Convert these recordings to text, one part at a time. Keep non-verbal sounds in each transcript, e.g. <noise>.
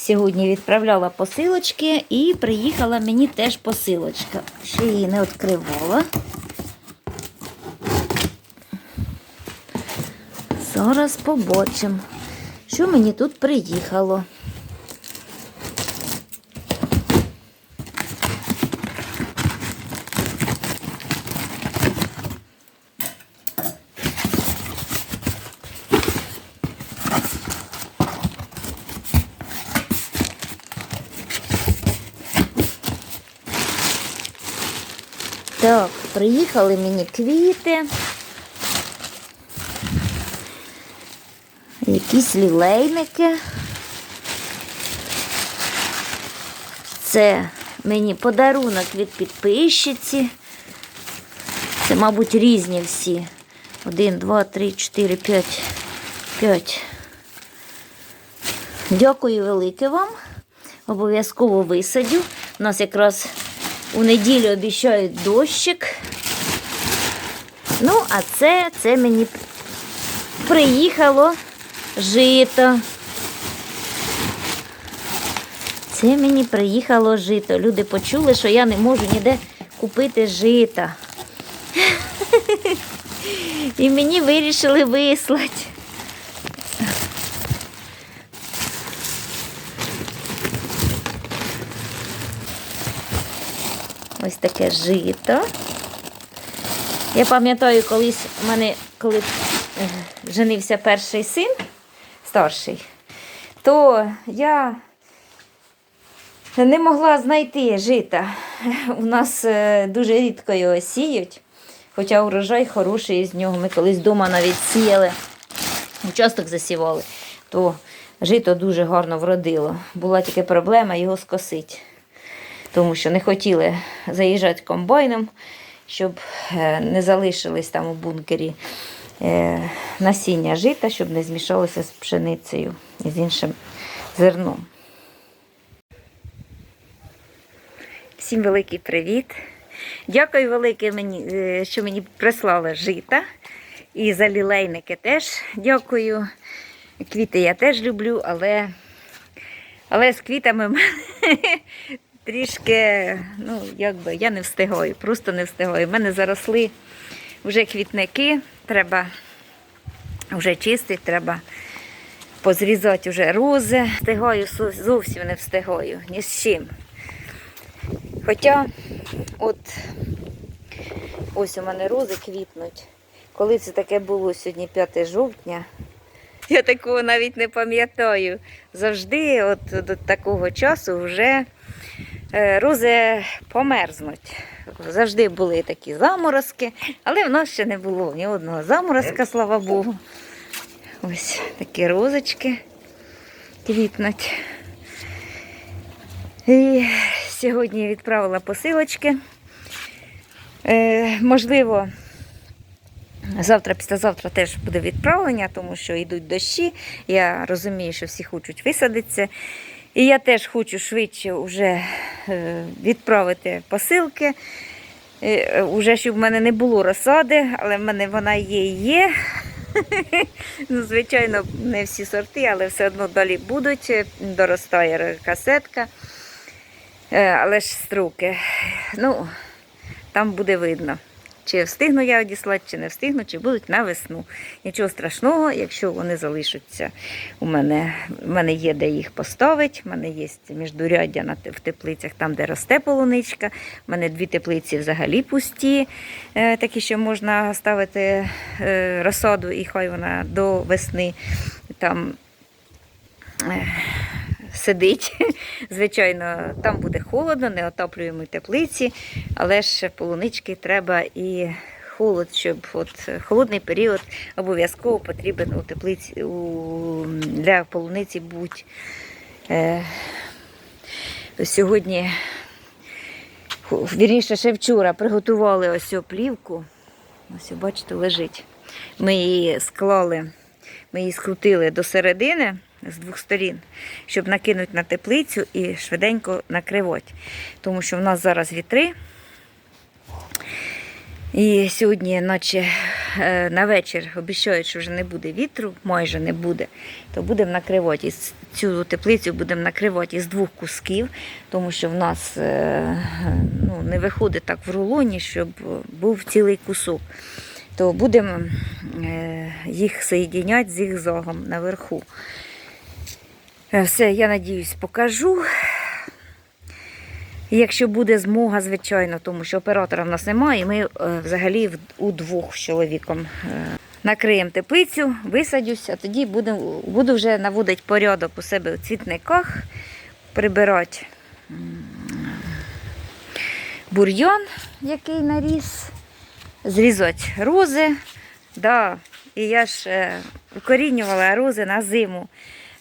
Сьогодні відправляла посилочки і приїхала мені теж посилочка. Ще її не відкривала. Зараз побачимо, що мені тут приїхало. Так, приїхали мені квіти. Якісь лілейники. Це мені подарунок від підписчиці. Це, мабуть, різні всі. Один, два, три, чотири, п'ять. П'ять. Дякую велике вам. Обов'язково висадю. У нас якраз у неділю обіцяють дощик. Ну, а це, це мені приїхало жито. Це мені приїхало жито. Люди почули, що я не можу ніде купити жита. <laughs> І мені вирішили вислати. Ось таке жито. Я пам'ятаю, колись у мене, коли е, женився перший син, старший, то я не могла знайти жита. У нас е, дуже рідко його сіють, хоча урожай хороший з нього. Ми колись вдома навіть сіяли, участок засівали, то жито дуже гарно вродило. Була тільки проблема його скосити тому що не хотіли заїжджати комбайном, щоб е, не залишились там у бункері е, насіння жита, щоб не змішалося з пшеницею і з іншим зерном. Всім великий привіт! Дякую велике, мені, е, що мені прислали жита. І за лілейники теж дякую. Квіти я теж люблю, але, але з квітами трішки, ну, якби я не встигаю, просто не встигаю. У мене заросли вже квітники, треба вже чистити, треба позрізати вже рози. Встигаю, зовсім не встигаю, ні з чим. Хоча, от ось у мене рози квітнуть. Коли це таке було сьогодні 5 жовтня, я такого навіть не пам'ятаю. Завжди, от до такого часу, вже рози померзнуть. Завжди були такі заморозки, але в нас ще не було ні одного заморозка, слава Богу. Ось такі розочки квітнуть. І сьогодні відправила посилочки. Е, можливо, Завтра, післязавтра теж буде відправлення, тому що йдуть дощі. Я розумію, що всі хочуть висадитися. І я теж хочу швидше вже е, відправити посилки. Е, Уже щоб в мене не було розсади, але в мене вона є і є. <laughs> ну, Звичайно, не всі сорти, але все одно далі будуть. Доростає касетка. Е, Але ж струки. Ну, там буде видно. Чи встигну я одіслати, чи не встигну, чи будуть на весну. Нічого страшного, якщо вони залишаться у мене. У мене є де їх поставити. У мене є міждуряддя в теплицях, там, де росте полуничка. У мене дві теплиці взагалі пусті, е, такі, що можна ставити е, розсаду, і хай вона до весни там. Сидить, <laughs> звичайно, там буде холодно, не отоплюємо теплиці, але ж полунички треба і холод, щоб от холодний період обов'язково потрібен у теплиці у, для полуниці будь. Е, сьогодні, вірніше, ще вчора приготували ось цю плівку. Ось, бачите, лежить. Ми її склали, ми її скрутили до середини з двох сторін, щоб накинути на теплицю і швиденько накривати. Тому що в нас зараз вітри. І сьогодні, наче е, на вечір обіцяють, що вже не буде вітру, майже не буде, то будемо накривати цю теплицю будемо накривати із двох кусків, тому що в нас е, ну, не виходить так в рулоні, щоб був цілий кусок. То будемо е, їх соєдиняти з їх зогом наверху. Е, Все, я надіюсь, покажу. Якщо буде змога, звичайно, тому що оператора в нас немає, і ми е, взагалі удвох з чоловіком е, накриємо теплицю, висадюся, тоді буду, буду вже наводити порядок у себе у цвітниках, прибирати м, бур'ян, який наріс, зрізати рози. Да. І я ж укорінювала рози на зиму.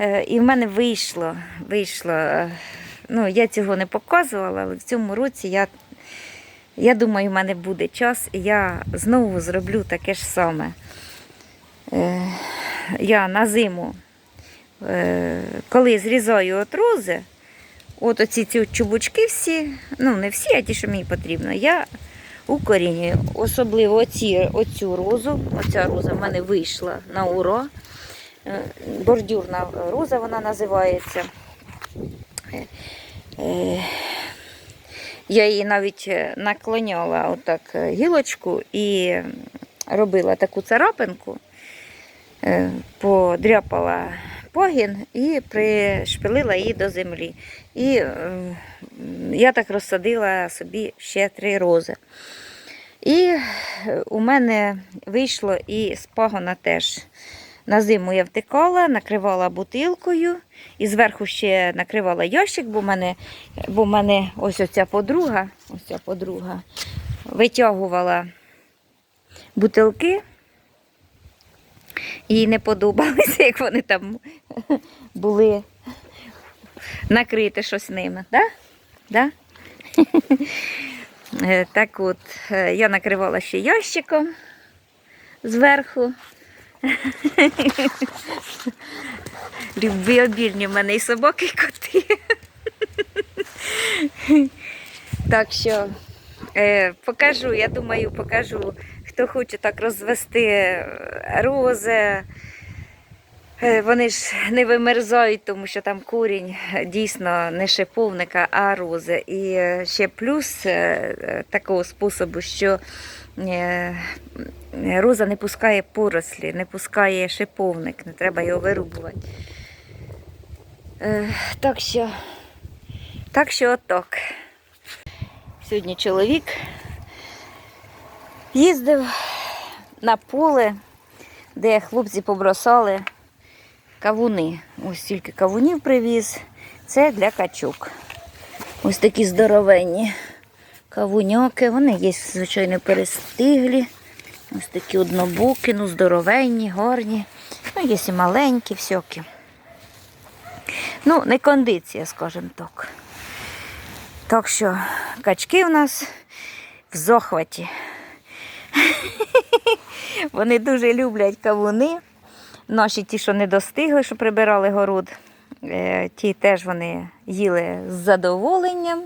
Е, І в мене вийшло, вийшло. е, Ну, я цього не показувала, але в цьому році я, я думаю, в мене буде час, і я знову зроблю таке ж саме. Е, Я на зиму, коли зрізаю от рози, от оці ці чубучки всі, ну не всі, а ті, що мені потрібно, я укорінюю. Особливо оці, оцю розу. Оця роза в мене вийшла на ура. Е, Бордюрна роза вона називається. Е, е, Я її навіть наклоняла отак гілочку і робила таку царапинку, подряпала погін і пришпилила її до землі. І я так розсадила собі ще три рози. І у мене вийшло і з пагона теж. На зиму я втикала, накривала бутилкою і зверху ще накривала ящик, бо в мене, бо в мене ось оця подруга, ось ця подруга витягувала бутилки. Їй не подобалося, як вони там були накрити щось ними. Да? Да? Е, Так от, е, я накривала ще ящиком зверху. Любі обільні в мене і собаки, і коти. Так що е, покажу, я думаю, покажу, хто хоче так розвести рози. Е, Вони ж не вимерзають, тому що там корінь е, дійсно не шиповника, а рози. І е, ще плюс е, такого способу, що е, роза не пускає порослі, не пускає шиповник, не треба його вирубувати. Е, Так що, так що отак. Сьогодні чоловік їздив на поле, де хлопці побросали кавуни. Ось стільки кавунів привіз. Це для качок. Ось такі здоровенні кавуняки. Вони є, звичайно, перестиглі. Ось такі однобокі, ну здоровенні, гарні. Ну, є і маленькі, всякі. Ну, не кондиція, скажімо так. Так що качки в нас в захваті. <laughs> Вони дуже люблять кавуни. Наші ті, що не достигли, що прибирали город, е, ті теж вони їли з задоволенням.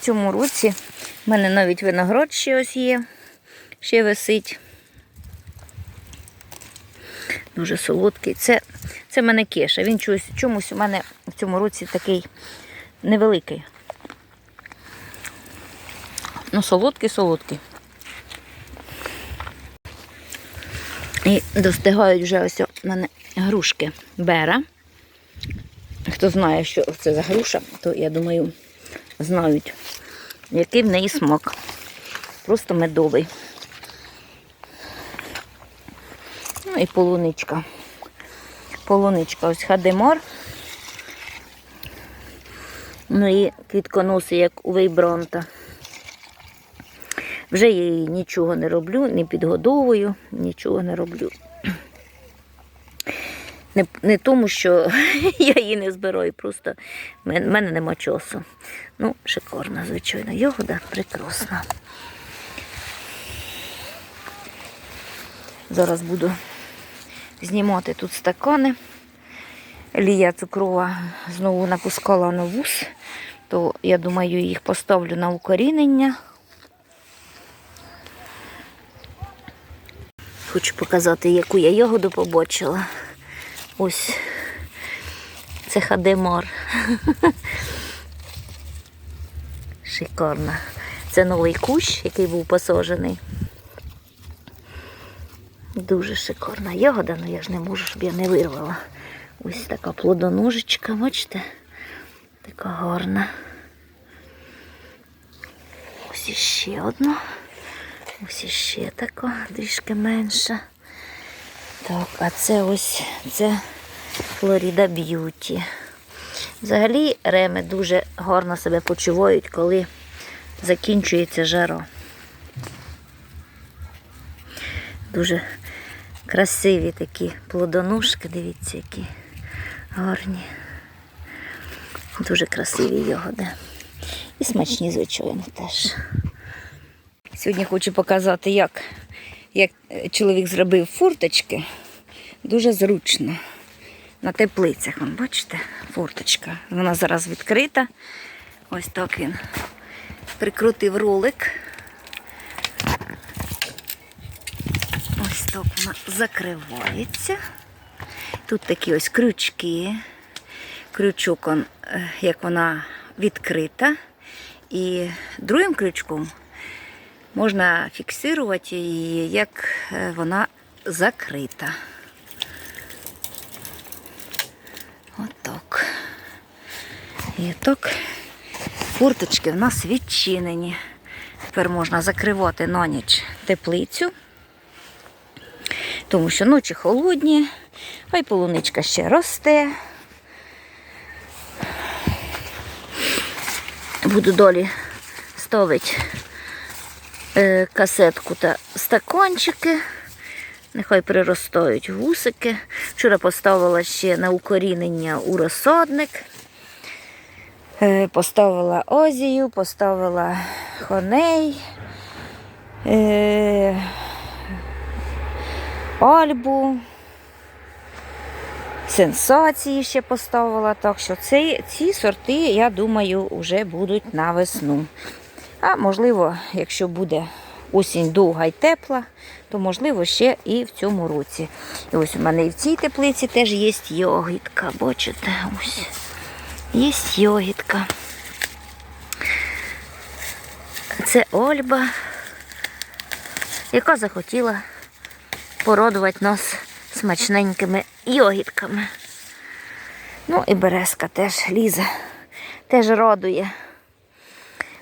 В цьому році в мене навіть виноград ще ось є, ще висить. Дуже солодкий. Це, це в мене кеша. Він чомусь, чомусь у мене в цьому році такий невеликий. Ну, солодкий, солодкий. І достигають вже ось у мене грушки бера. Хто знає, що це за груша, то я думаю, знають, який в неї смак. Просто медовий. Ну і полуничка. Полуничка, ось хадемор. Ну і квітконоси, як у Вейбронта. Вже я їй нічого не роблю, не підгодовую, нічого не роблю. Не, не тому, що <laughs> я її не збираю, просто в мене нема часу. Ну, шикарна, звичайно, ягода прекрасна. Зараз буду знімати тут стакани. Лія цукрова знову напускала на вус. то я думаю, їх поставлю на укорінення. Хочу показати, яку я ягоду побачила. Ось це хадемар. Шикарна. Це новий кущ, який був посаджений. Дуже шикарна ягода, але я ж не можу, щоб я не вирвала. Ось така плодоножечка, бачите? Така гарна. Ось іще одна. Ось іще така, трішки менша. Так, а це ось це Флоріда Б'юті. Взагалі реми дуже гарно себе почувають, коли закінчується жара. Дуже красиві такі плодоножки, дивіться, які гарні. Дуже красиві ягоди. І смачні, звичайно, теж. Сьогодні хочу показати, як, як чоловік зробив фурточки. Дуже зручно. На теплицях, вон, бачите, фурточка. Вона зараз відкрита. Ось так він прикрутив ролик. Ось так вона закривається. Тут такі ось крючки. Крючок, е, як вона відкрита. І другим крючком можна фіксувати її, як е, вона закрита. Отак. І так фурточки в нас відчинені. Тепер можна закривати на ніч теплицю, тому що ночі холодні, а й полуничка ще росте. Буду далі ставити е, касетку та стаканчики. Нехай приростають вусики. Вчора поставила ще на укорінення у розсадник. Е, Поставила озію, поставила хоней, е, альбу, сенсації ще поставила. Так що ці, ці сорти, я думаю, вже будуть на весну. А можливо, якщо буде осінь довга і тепла, то можливо ще і в цьому році. І ось у мене і в цій теплиці теж є йогітка. Бачите, ось. Є йогітка. Це Ольба, яка захотіла порадувати нас смачненькими йогітками. Ну і березка теж лізе, теж радує.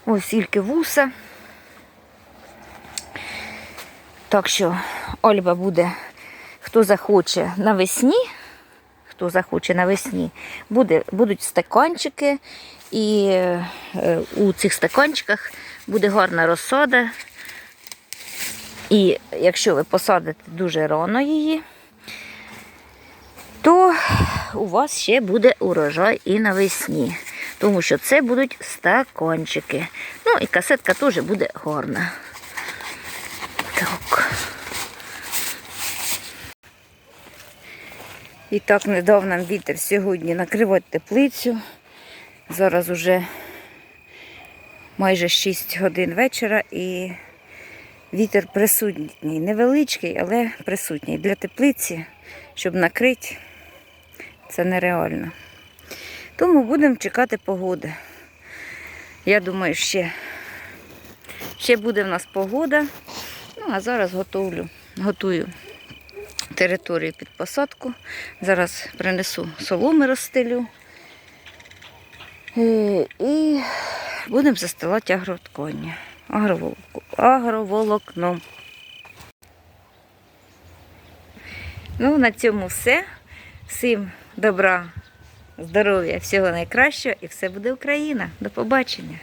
Ось тільки вуса. Так що Ольба буде, хто захоче навесні, хто захоче навесні, буде, будуть стаканчики, і е, у цих стаканчиках буде гарна розсада. І якщо ви посадите дуже рано її, то у вас ще буде урожай і навесні. Тому що це будуть стаканчики. Ну і касетка теж буде гарна. Так. І так не дав нам вітер сьогодні накривати теплицю. Зараз уже майже 6 годин вечора і вітер присутній. Невеличкий, але присутній. Для теплиці, щоб накрити, це нереально. Тому будемо чекати погоди. Я думаю, ще, ще буде в нас погода. Ну, а зараз готовлю, готую територію під посадку. Зараз принесу соломи розстелю. Е, І будемо застилати. Агроволокно. агроволокном. Ну, на цьому все. Всім добра, здоров'я, всього найкращого і все буде Україна. До побачення!